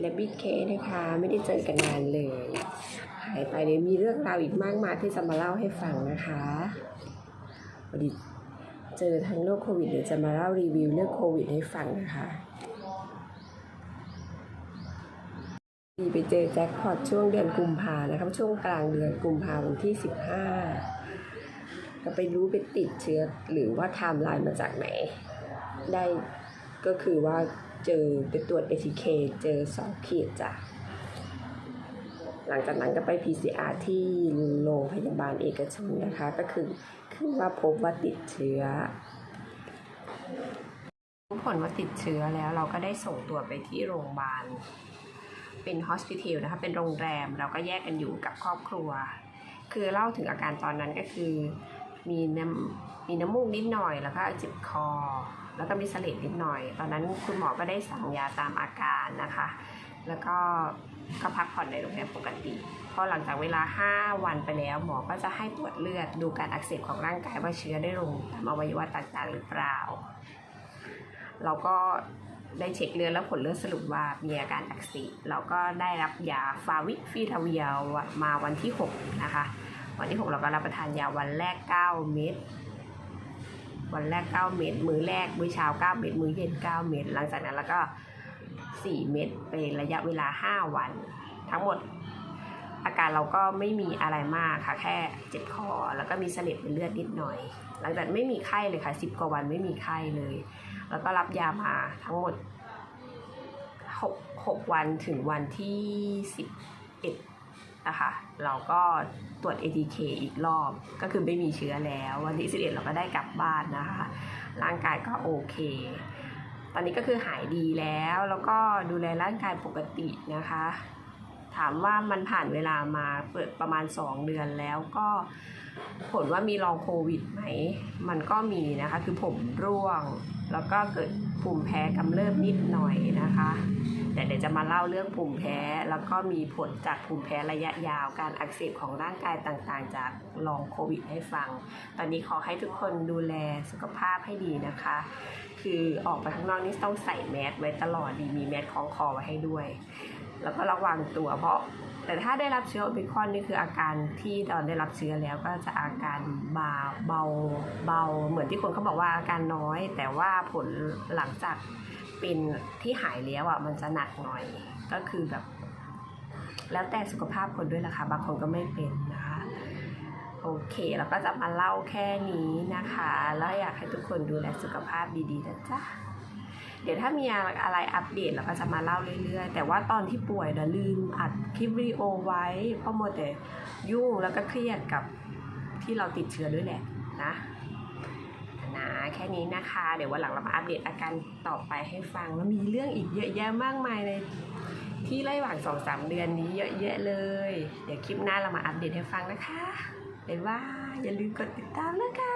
และบิ๊กเคนะคะ ไม่ได้เจอกันนานเลย หายไปเลยมีเรื่องราวอีกมากมายที่จะมาเล่าให้ฟังนะคะพอดีเจอทั้งโรคโควิดเดี๋ยวจะมาเล่ารีวิวเรื่องโควิดให้ฟังนะคะมีไปเจอแจ็คพอตช่วงเดือนกุมภานะครับ ช่วงกลางเดือนกุมภาวันที่15ก็ไปรู้ไปติดเชื้อหรือว่าไทม์ไลน์มาจากไหน ได้ก็คือว่า เจอไปตรวจ ATK เจอสองขีดจ้ะ หลังจากนั้นก็ไป PCR ที่โรงพยาบาลเอกชนนะคะ ก็คือคือว่าพบว่าติดเชื้อผลว่าติดเชื้อแล้วเราก็ได้ส่งตัวไปที่โรงพยาบาล เป็นฮอสพิทอลนะคะ เป็นโรงแรมเราก็แยกกันอยู่กับครอบครัว คือเล่าถึงอาการตอนนั้นก็คือ มีน้ำมีน้ำมูกนิดหน่อยแล้วก็เจ็บคอ แล้วก็มีเสลดนิดหน่อย ตอนนั้นคุณหมอก็ได้สั่งยาตามอาการนะคะ แล้วก็ก็พักผ่อนในโรงแรมปกติพอหลังจากเวลา 5 วันไปแล้วหมอก็จะให้ตรวจเลือดดูการอักเสบของร่างกายว่าเชื้อได้ลงตามอวัยวะต่างๆหรือเปล่า เราก็ได้เช็คเลือดแล้วผลเลือดสรุปว่ามีอาการอักเสบเราก็ได้รับยาฟาวิฟีทาเวียมาวันที่ 6 นะคะ วันที่ 6 เราก็รับประทานยาวันแรก 9 เม็ดวันแรก 9 เม็ดมื้อแรกมื้อเช้า 9 เม็ดมื้อเย็น 9 เม็ดหลังจากนั้นแล้วก็ 4 เม็ดเป็นระยะเวลา 5 วัน ทั้งหมดอาการเราก็ไม่มีอะไรมากค่ะ แค่เจ็บคอแล้วก็มีเสลดเป็นเลือดนิดหน่อย หลังจากไม่มีไข้เลยค่ะ10กว่าวันไม่มีไข้เลย แล้วก็รับยามาทั้งหมด6 6วันถึงวันที่11 นะคะ เราก็ตรวจ ATK อีกรอบ ก็คือไม่มีเชื้อแล้ว วันที่ 11 เราก็ได้กลับบ้านนะคะ ร่างกายก็โอเค ตอนนี้ก็คือหายดีแล้ว แล้วก็ดูแลร่างกายปกตินะคะ ถามว่ามันผ่านเวลามาเปิดประมาณ 2 เดือนแล้วก็ผลว่ามีลองโควิดไหม มันก็มีนะคะ คือผมร่วง แล้วก็เกิดภูมิแพ้กำเริบนิดหน่อยนะคะ แต่เดี๋ยวจะมาเล่าเรื่องภูมิแพ้ แล้วก็มีผลจากภูมิแพ้ระยะยาว การอักเสบของร่างกายต่างๆ จากลองโควิดให้ฟัง ตอนนี้ขอให้ทุกคนดูแลสุขภาพให้ดีนะคะ คือออกไปข้างนอกนี่ต้องใส่แมสไว้ตลอดดี มีแมสคล้องคอไว้ให้ด้วย แล้วก็ระวังตัวเพราะ แต่ถ้าได้รับเชื้อโอมิครอนนี่คืออาการที่ตอนได้รับเชื้อแล้วก็จะอาการบาเบาเบา เหมือนที่คนเขาบอกว่าอาการน้อย แต่ว่าผลหลังจากเป็นที่หายแล้วอะมันจะหนักหน่อย ก็คือแบบ แล้วแต่สุขภาพคนด้วยล่ะค่ะบางคนก็ไม่เป็นนะคะโอเคแล้วก็จะมาเล่าแค่นี้นะคะ แล้วอยากให้ทุกคนดูแลสุขภาพดีๆนะจ๊ะ เดี๋ยวถ้ามีอะไรอัปเดตเราก็จะมาเล่าเรื่อยๆ แต่ว่าตอนที่ป่วยนะลืมอัดคลิปวิดีโอไว้ เพราะมัวแต่ยุ่งแล้วก็เครียดกับที่เราติดเชื้อด้วยแหละนะนะแค่นี้นะคะ เดี๋ยววันหลังเรามาอัปเดตอาการต่อไปให้ฟังแล้วมีเรื่องอีกเยอะแยะมากมายเลยที่ระหว่างสองสามเดือนนี้เยอะแยะเลย เดี๋ยวคลิปหน้าเรามาอัปเดตให้ฟังนะคะบ๊ายบายอย่าลืมกดติดตามนะคะ